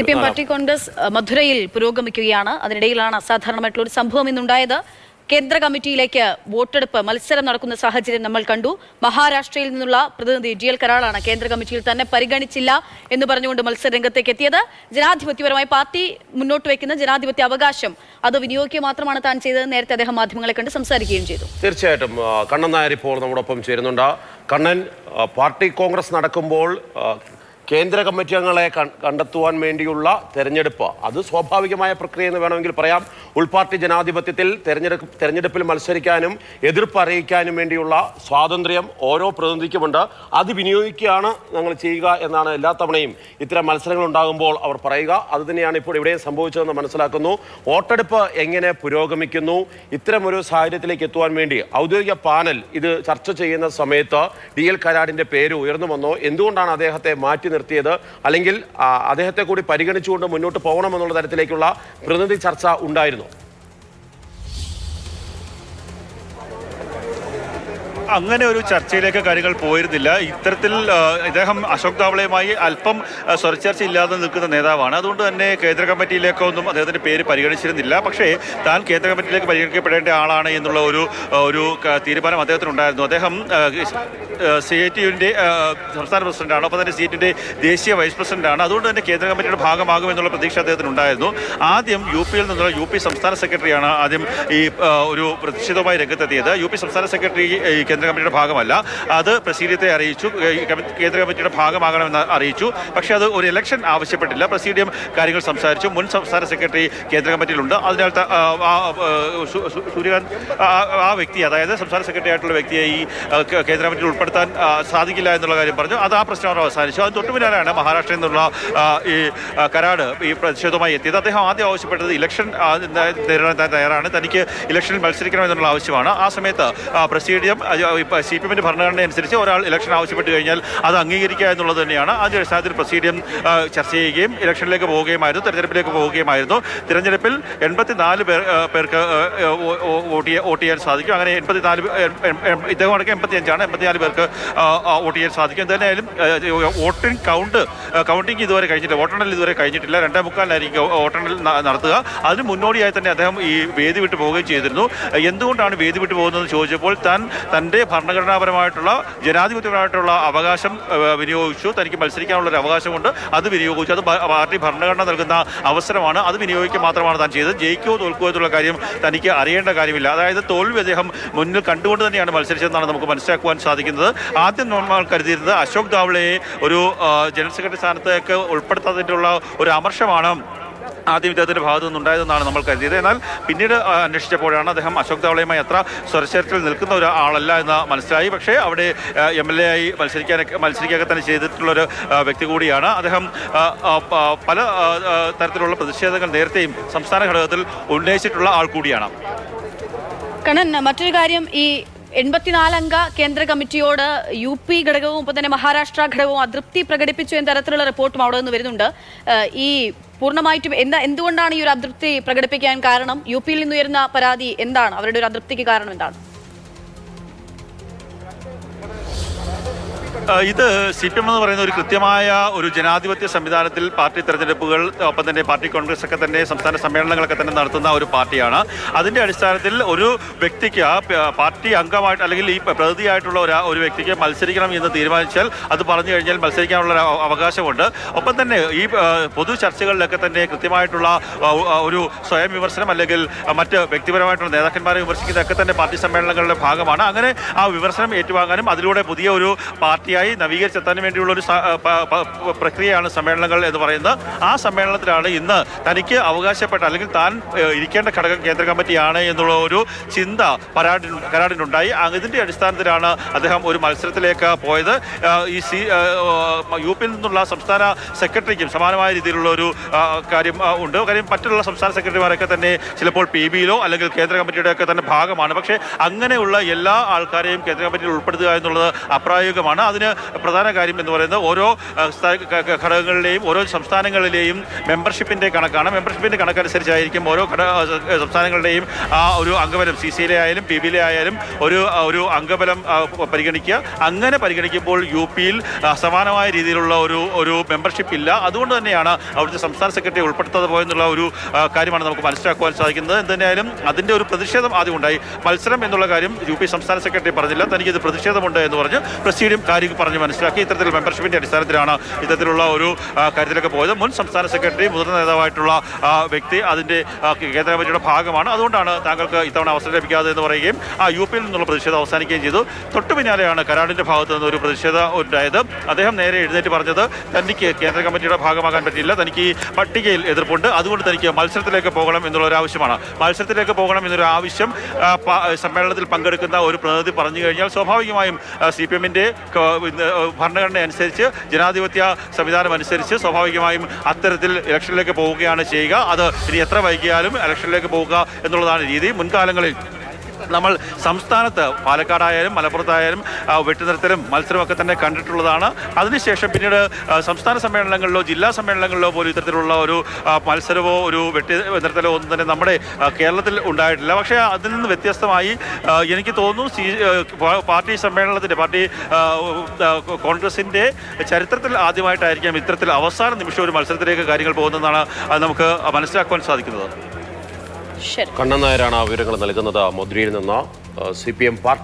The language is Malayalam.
C P M party congress മധുരയിൽ പുരോഗമിക്കുകയാണ്. അതിനിടയിലാണ് അസാധാരണമായിട്ടുള്ള ഒരു സംഭവം ഇന്നുണ്ടായത് കേന്ദ്ര കമ്മിറ്റിയിലേക്ക് വോട്ടെടുപ്പ് മത്സരം നടക്കുന്ന സാഹചര്യം നമ്മൾ കണ്ടു. മഹാരാഷ്ട്രയിൽ നിന്നുള്ള പ്രതിനിധി ജി എൽ കരാളാണ് കേന്ദ്ര കമ്മിറ്റിയിൽ തന്നെ പരിഗണിച്ചില്ല എന്ന് പറഞ്ഞുകൊണ്ട് മത്സര രംഗത്തേക്ക് എത്തിയത്. ജനാധിപത്യപരമായി പാർട്ടി മുന്നോട്ട് വയ്ക്കുന്ന ജനാധിപത്യ അവകാശം അത് വിനിയോഗിക്കുക മാത്രമാണ് താൻ ചെയ്തത് നേരത്തെ അദ്ദേഹം മാധ്യമങ്ങളെ കണ്ട് സംസാരിക്കുകയും ചെയ്തു. തീർച്ചയായിട്ടും കണ്ണൻ നായർ ഇപ്പോൾ നമ്മോടൊപ്പം ചേരുന്നുണ്ട്. കണ്ണൻ പാർട്ടി കോൺഗ്രസ് നടക്കുമ്പോൾ കേന്ദ്ര കമ്മിറ്റി അംഗങ്ങളെ കണ്ടെത്തുവാൻ വേണ്ടിയുള്ള തെരഞ്ഞെടുപ്പ്. അത് സ്വാഭാവികമായ പ്രക്രിയ എന്ന് വേണമെങ്കിൽ പറയാം. ഉൾപാർട്ടി ജനാധിപത്യത്തിൽ തെരഞ്ഞെടുപ്പ് തെരഞ്ഞെടുപ്പിൽ മത്സരിക്കാനും എതിർപ്പ് അറിയിക്കാനും വേണ്ടിയുള്ള സ്വാതന്ത്ര്യം ഓരോ പ്രതിനിധിക്കുമുണ്ട്. അത് വിനിയോഗിക്കുകയാണ് ഞങ്ങൾ ചെയ്യുക എന്നാണ് എല്ലാ തവണയും ഇത്തരം മത്സരങ്ങൾ ഉണ്ടാകുമ്പോൾ അവർ പറയുക. അത് തന്നെയാണ് ഇപ്പോൾ ഇവിടെ സംഭവിച്ചതെന്ന് മനസ്സിലാക്കുന്നു. വോട്ടെടുപ്പ് എങ്ങനെ പുരോഗമിക്കുന്നു? ഇത്തരം ഒരു സാഹചര്യത്തിലേക്ക് എത്തുവാൻ വേണ്ടി ഔദ്യോഗിക പാനൽ ഇത് ചർച്ച ചെയ്യുന്ന സമയത്ത് ഡി എൽ കരാടിന്റെ പേര് ഉയർന്നു വന്നോ. എന്തുകൊണ്ടാണ് അദ്ദേഹത്തെ മാറ്റി നിർത്തിയത്. അല്ലെങ്കിൽ അദ്ദേഹത്തെ കൂടി പരിഗണിച്ചുകൊണ്ട് മുന്നോട്ട് പോകണമെന്നുള്ള തരത്തിലേക്കുള്ള പ്രതിനിധി ചർച്ച ഉണ്ടായിരുന്നു. അങ്ങനെ ഒരു ചർച്ചയിലേക്ക് കാര്യങ്ങൾ പോയിരുന്നില്ല. ഇത്തരത്തിൽ ഇദ്ദേഹം അശോക് ധാവളയുമായി അല്പം സ്വരചർച്ച ഇല്ലാതെ നിൽക്കുന്ന നേതാവാണ്. അതുകൊണ്ട് തന്നെ കേന്ദ്ര കമ്മിറ്റിയിലേക്കൊന്നും അദ്ദേഹത്തിന്റെ പേര് പരിഗണിച്ചിരുന്നില്ല. പക്ഷേ താൻ കേന്ദ്ര കമ്മിറ്റിയിലേക്ക് പരിഗണിക്കപ്പെടേണ്ട ആളാണ് എന്നുള്ള ഒരു ഒരു തീരുമാനം അദ്ദേഹത്തിനുണ്ടായിരുന്നു. അദ്ദേഹം സി ഐ യുവിന്റെ സംസ്ഥാന പ്രസിഡന്റാണ്. ഒപ്പം തന്നെ സി ടിയുടെ ദേശീയ വൈസ് പ്രസിഡന്റാണ്. അതുകൊണ്ട് തന്നെ കേന്ദ്ര കമ്മിറ്റിയുടെ ഭാഗമാകുമെന്നുള്ള പ്രതീക്ഷ അദ്ദേഹത്തിന് ഉണ്ടായിരുന്നു ആദ്യം യു പിയിൽ നിന്നുള്ള യു പി സംസ്ഥാന സെക്രട്ടറിയാണ് ആദ്യം ഈ ഒരു പ്രതിഷേധവുമായി രംഗത്തെത്തിയത്. യു പി സംസ്ഥാന സെക്രട്ടറി കേന്ദ്ര കമ്മിറ്റിയുടെ ഭാഗമല്ല. അത് പ്രസീഡിയത്തെ അറിയിച്ചു. കേന്ദ്ര കമ്മിറ്റിയുടെ ഭാഗമാകണമെന്ന് അറിയിച്ചു. പക്ഷേ അത് ഒരു ഇലക്ഷൻ ആവശ്യപ്പെട്ടില്ല. പ്രസീഡിയം കാര്യങ്ങൾ സംസാരിച്ചു. മുൻ സംസ്ഥാന സെക്രട്ടറി കേന്ദ്ര കമ്മിറ്റിയിലുണ്ട്. അതിനാൽ ത- ആ, ആ, ആ, സു- സു- സൂര്യകാന്ത് ആ വ്യക്തി അതായത് സംസ്ഥാന സെക്രട്ടറി ആയിട്ടുള്ള വ്യക്തിയെ ഈ കേന്ദ്ര കമ്മിറ്റിയിൽ ഉൾപ്പെടുത്താൻ സാധിക്കില്ല എന്നുള്ള കാര്യം പറഞ്ഞു. അത് ആ പ്രശ്നം അവസാനിച്ചു. അത് തൊട്ടു പിന്നാലെയാണ് മഹാരാഷ്ട്രയിൽ നിന്നുള്ള ഈ കരാട് ഈ പ്രതിഷേധവുമായി എത്തിയത്. അദ്ദേഹം ആദ്യം ആവശ്യപ്പെട്ടത് ഇലക്ഷൻ നേരിടാൻ തയ്യാറാണ്. തനിക്ക് ഇലക്ഷനിൽ മത്സരിക്കണം എന്നുള്ള ആവശ്യമാണ്. ആ സമയത്ത് ആ, പ്രസീഡിയം സി പി എമ്മിന്റെ ഭരണഘടന അനുസരിച്ച് ഒരാൾ ഇലക്ഷൻ ആവശ്യപ്പെട്ട് കഴിഞ്ഞാൽ അത് അംഗീകരിക്കുക എന്നുള്ളത് തന്നെയാണ്. ആ അടിസ്ഥാനത്തിൽ പ്രസീഡിയം ചർച്ച ചെയ്യുകയും ഇലക്ഷനിലേക്ക് പോവുകയുമായിരുന്നു തെരഞ്ഞെടുപ്പിലേക്ക് പോവുകയുമായിരുന്നു. തിരഞ്ഞെടുപ്പിൽ എൺപത്തിനാല് പേർ പേർക്ക് വോട്ട് വോട്ട് ചെയ്യാൻ സാധിക്കും. അങ്ങനെ എൺപത്തിനാല് ഇദ്ദേഹം അടക്കം എൺപത്തി അഞ്ചാണ് എൺപത്തിനാല് പേർക്ക് വോട്ട് ചെയ്യാൻ സാധിക്കും. എന്തായാലും വോട്ടിംഗ് കൗണ്ട് കൗണ്ടിങ് ഇതുവരെ കഴിഞ്ഞിട്ടില്ല. വോട്ടെണ്ണൽ ഇതുവരെ കഴിഞ്ഞിട്ടില്ല. രണ്ടേ മുക്കാലിനായിരിക്കും വോട്ടെണ്ണൽ നടത്തുക. അതിന് മുന്നോടിയായി തന്നെ അദ്ദേഹം ഈ വേദി വിട്ടു പോവുകയും ചെയ്തിരുന്നു. എന്തുകൊണ്ടാണ് വേദി വിട്ടു പോകുന്നതെന്ന് ചോദിച്ചപ്പോൾ താൻ തന്റെ ഭരണഘടനാപരമായിട്ടുള്ള ജനാധിപത്യപരമായിട്ടുള്ള അവകാശം വിനിയോഗിച്ചു. തനിക്ക് മത്സരിക്കാനുള്ള ഒരു അവകാശമുണ്ട്. അത് വിനിയോഗിച്ചു. അത് പാർട്ടി ഭരണഘടന നൽകുന്ന അവസരമാണ്. അത് വിനിയോഗിക്കുക മാത്രമാണ് താൻ ചെയ്തത്. ജയിക്കുകയോ തോൽക്കുകയോ എന്നുള്ള കാര്യം തനിക്ക് അറിയേണ്ട കാര്യമില്ല. അതായത് തോൽവി അദ്ദേഹം മുന്നിൽ കണ്ടുകൊണ്ട് തന്നെയാണ് മത്സരിച്ചതെന്നാണ് നമുക്ക് മനസ്സിലാക്കുവാൻ സാധിക്കുന്നത്. ആദ്യം നമ്മൾ കരുതിയിരുന്നത് അശോക് ധാവളയെ ഒരു ജനറൽ സെക്രട്ടറി സ്ഥാനത്തേക്ക് ഉൾപ്പെടുത്താതിന്റെ ഒരു അമർഷമാണ്. ആദ്യം ഇദ്ദേഹത്തിന്റെ ഭാഗത്തു നിന്നുണ്ടായതെന്നാണ് നമ്മൾ കരുതിയത്. എന്നാൽ പിന്നീട് അന്വേഷിച്ചപ്പോഴാണ് അദ്ദേഹം അശോക് ധാവളയുമായി അത്ര സ്വരശേരത്തിൽ നിൽക്കുന്ന ഒരാളല്ല എന്ന് മനസ്സിലായി. പക്ഷേ അവിടെ എം എൽ എ ആയി മത്സരിക്കാനൊക്കെ മത്സരിക്കുകയൊക്കെ തന്നെ ചെയ്തിട്ടുള്ളൊരു വ്യക്തി കൂടിയാണ്. അദ്ദേഹം പല തരത്തിലുള്ള പ്രതിഷേധങ്ങൾ നേരത്തെയും സംസ്ഥാന ഘടകത്തിൽ ഉന്നയിച്ചിട്ടുള്ള ആൾ കൂടിയാണ്. കണ്ണൻ മറ്റൊരു കാര്യം ഈ എൺപത്തിനാലംഗ കേന്ദ്ര കമ്മിറ്റിയോട് യു പി ഘടകവും ഒപ്പം തന്നെ മഹാരാഷ്ട്ര ഘടകവും അതൃപ്തി പ്രകടിപ്പിച്ചു എന്ന തരത്തിലുള്ള റിപ്പോർട്ടും അവിടെ നിന്ന് വരുന്നുണ്ട്. ഈ പൂർണമായിട്ടും എന്താ എന്തുകൊണ്ടാണ് ഈ ഒരു അതൃപ്തി പ്രകടിപ്പിക്കാൻ കാരണം? യു പിയിൽ നിന്ന് ഉയർന്ന പരാതി എന്താണ്? അവരുടെ ഒരു അതൃപ്തിക്ക് കാരണം എന്താണ്? ഇത് സി പി എം എന്ന് പറയുന്ന ഒരു കൃത്യമായ ഒരു ജനാധിപത്യ സംവിധാനത്തിൽ പാർട്ടി തെരഞ്ഞെടുപ്പുകൾ ഒപ്പം തന്നെ പാർട്ടി കോൺഗ്രസ് ഒക്കെ തന്നെ സംസ്ഥാന സമ്മേളനങ്ങളൊക്കെ തന്നെ നടത്തുന്ന ഒരു പാർട്ടിയാണ്. അതിന്റെ അടിസ്ഥാനത്തിൽ ഒരു വ്യക്തിക്ക് പാർട്ടി അംഗമായിട്ട് അല്ലെങ്കിൽ ഈ പ്രതിയായിട്ടുള്ള ഒരു ഒരു വ്യക്തിക്ക് മത്സരിക്കണം എന്ന് തീരുമാനിച്ചാൽ അത് പറഞ്ഞു കഴിഞ്ഞാൽ മത്സരിക്കാനുള്ള അവകാശമുണ്ട്. ഒപ്പം തന്നെ ഈ പൊതു ചർച്ചകളിലൊക്കെ തന്നെ കൃത്യമായിട്ടുള്ള ഒരു സ്വയം വിമർശനം അല്ലെങ്കിൽ മറ്റ് വ്യക്തിപരമായിട്ടുള്ള നേതാക്കന്മാരെ വിമർശിക്കുന്നതൊക്കെ തന്നെ പാർട്ടി സമ്മേളനങ്ങളുടെ ഭാഗമാണ്. അങ്ങനെ ആ വിമർശനം ഏറ്റുവാങ്ങാനും അതിലൂടെ പുതിയ ഒരു പാർട്ടിയായി നവീകരിച്ചെത്താനും വേണ്ടിയുള്ള ഒരു പ്രക്രിയയാണ് സമ്മേളനങ്ങൾ എന്ന് പറയുന്നത്. ആ സമ്മേളനത്തിലാണ് ഇന്ന് തനിക്ക് അവകാശപ്പെട്ട അല്ലെങ്കിൽ താൻ ഇരിക്കേണ്ട ഘടകം കേന്ദ്ര കമ്മിറ്റിയാണ് എന്നുള്ള ഒരു ചിന്ത പരാടി കരാടിനുണ്ടായി. അതിന്റെ അടിസ്ഥാനത്തിലാണ് അദ്ദേഹം ഒരു മത്സരത്തിലേക്ക് പോയത്. ഈ സി യു പിയിൽ നിന്നുള്ള സംസ്ഥാന സെക്രട്ടറിക്കും സമാനമായ രീതിയിലുള്ള ഒരു കാര്യം ഉണ്ട്. കാര്യം മറ്റുള്ള സംസ്ഥാന സെക്രട്ടറിമാരൊക്കെ തന്നെ ചിലപ്പോൾ പി ബിയിലോ അല്ലെങ്കിൽ കേന്ദ്ര കമ്മിറ്റിയുടെ ഒക്കെ തന്നെ ഭാഗമാണ്. പക്ഷേ അങ്ങനെയുള്ള എല്ലാ ആൾക്കാരെയും കേന്ദ്ര കമ്മിറ്റിയിൽ ഉൾപ്പെടുത്തുക എന്നുള്ളത് അപ്രായോഗികമാണ്. അതിന് അതിന് പ്രധാന കാര്യം എന്ന് പറയുന്നത് ഓരോ ഘടകങ്ങളിലെയും ഓരോ സംസ്ഥാനങ്ങളിലെയും മെമ്പർഷിപ്പിന്റെ കണക്കാണ്. മെമ്പർഷിപ്പിന്റെ കണക്കനുസരിച്ചായിരിക്കും ഓരോ സംസ്ഥാനങ്ങളുടെയും ആ ഒരു അംഗബലം സി സിയിലെ ആയാലും പി ബിയിലെ ആയാലും ഒരു ഒരു അംഗബലം പരിഗണിക്കുക. അങ്ങനെ പരിഗണിക്കുമ്പോൾ യു പിയിൽ സമാനമായ രീതിയിലുള്ള ഒരു ഒരു മെമ്പർഷിപ്പ് ഇല്ല. അതുകൊണ്ട് തന്നെയാണ് അവിടുത്തെ സംസ്ഥാന സെക്രട്ടറി ഉൾപ്പെടുത്താതെ പോയെന്നുള്ള ഒരു കാര്യമാണ് നമുക്ക് മനസ്സിലാക്കുവാൻ സാധിക്കുന്നത്. എന്തായാലും അതിന്റെ ഒരു പ്രതിഷേധം ആദ്യം ഉണ്ടായി. മത്സരം എന്നുള്ള കാര്യം യു പി സംസ്ഥാന സെക്രട്ടറി പറഞ്ഞില്ല. തനിക്കിത് പ്രതിഷേധമുണ്ട് എന്ന് പറഞ്ഞ് പ്രസിഡീയം കാര്യം പറഞ്ഞ് മനസ്സിലാക്കി. ഇത്തരത്തിൽ മെമ്പർഷിപ്പിന്റെ അടിസ്ഥാനത്തിലാണ് ഇത്തരത്തിലുള്ള ഒരു കാര്യത്തിലേക്ക് പോയത്. മുൻ സംസ്ഥാന സെക്രട്ടറി മുതിർന്ന നേതാവായിട്ടുള്ള വ്യക്തി അതിന്റെ കേന്ദ്ര കമ്മിറ്റിയുടെ ഭാഗമാണ്. അതുകൊണ്ടാണ് താങ്കൾക്ക് ഇത്തവണ അവസരം ലഭിക്കാതെ എന്ന് പറയുകയും ആ യു പിയിൽ നിന്നുള്ള പ്രതിഷേധം അവസാനിക്കുകയും ചെയ്തു. തൊട്ടു പിന്നാലെയാണ് കരാടിന്റെ ഭാഗത്ത് നിന്ന് ഒരു പ്രതിഷേധം ഉണ്ടായത്. അദ്ദേഹം നേരെ എഴുന്നേറ്റ് പറഞ്ഞത് തനിക്ക് കേന്ദ്ര കമ്മിറ്റിയുടെ ഭാഗമാകാൻ പറ്റില്ല തനിക്ക് ഈ പട്ടികയിൽ എതിർപ്പുണ്ട്. അതുകൊണ്ട് തനിക്ക് മത്സരത്തിലേക്ക് പോകണം എന്നുള്ള ഒരു ആവശ്യമാണ്. മത്സരത്തിലേക്ക് പോകണം എന്നൊരു ആവശ്യം സമ്മേളനത്തിൽ പങ്കെടുക്കുന്ന ഒരു പ്രതിനിധി പറഞ്ഞു കഴിഞ്ഞാൽ സ്വാഭാവികമായും സി പി എമ്മിന്റെ ഭരണഘടന അനുസരിച്ച് ജനാധിപത്യ സംവിധാനം അനുസരിച്ച് സ്വാഭാവികമായും അത്തരത്തിൽ ഇലക്ഷനിലേക്ക് പോവുകയാണ് ചെയ്യുക. അത് ഇനി എത്ര വൈകിയാലും ഇലക്ഷനിലേക്ക് പോവുക എന്നുള്ളതാണ് രീതി. മുൻകാലങ്ങളിൽ നമ്മൾ സംസ്ഥാനത്ത് പാലക്കാടായാലും മലപ്പുറത്തായാലും വെട്ടിനിർത്തലും മത്സരമൊക്കെ തന്നെ കണ്ടിട്ടുള്ളതാണ്. അതിനുശേഷം പിന്നീട് സംസ്ഥാന സമ്മേളനങ്ങളിലോ ജില്ലാ സമ്മേളനങ്ങളിലോ പോലും ഇത്തരത്തിലുള്ള ഒരു മത്സരമോ ഒരു വെട്ടി നിർത്തലോ ഒന്നും തന്നെ നമ്മുടെ കേരളത്തിൽ ഉണ്ടായിട്ടില്ല. പക്ഷേ അതിൽ നിന്ന് വ്യത്യസ്തമായി എനിക്ക് തോന്നുന്നു സി പാർട്ടി സമ്മേളനത്തിന്റെ പാർട്ടി കോൺഗ്രസിന്റെ ചരിത്രത്തിൽ ആദ്യമായിട്ടായിരിക്കാം ഇത്തരത്തിൽ അവസാന നിമിഷം ഒരു മത്സരത്തിലേക്ക് കാര്യങ്ങൾ പോകുന്നതെന്നാണ് നമുക്ക് മനസ്സിലാക്കുവാൻ സാധിക്കുന്നത്. കണ്ണൻ നായരാണ് ആ വിവരങ്ങൾ നൽകുന്നത്. മധുരയിൽ നിന്ന് സി പി എം പാർട്ടി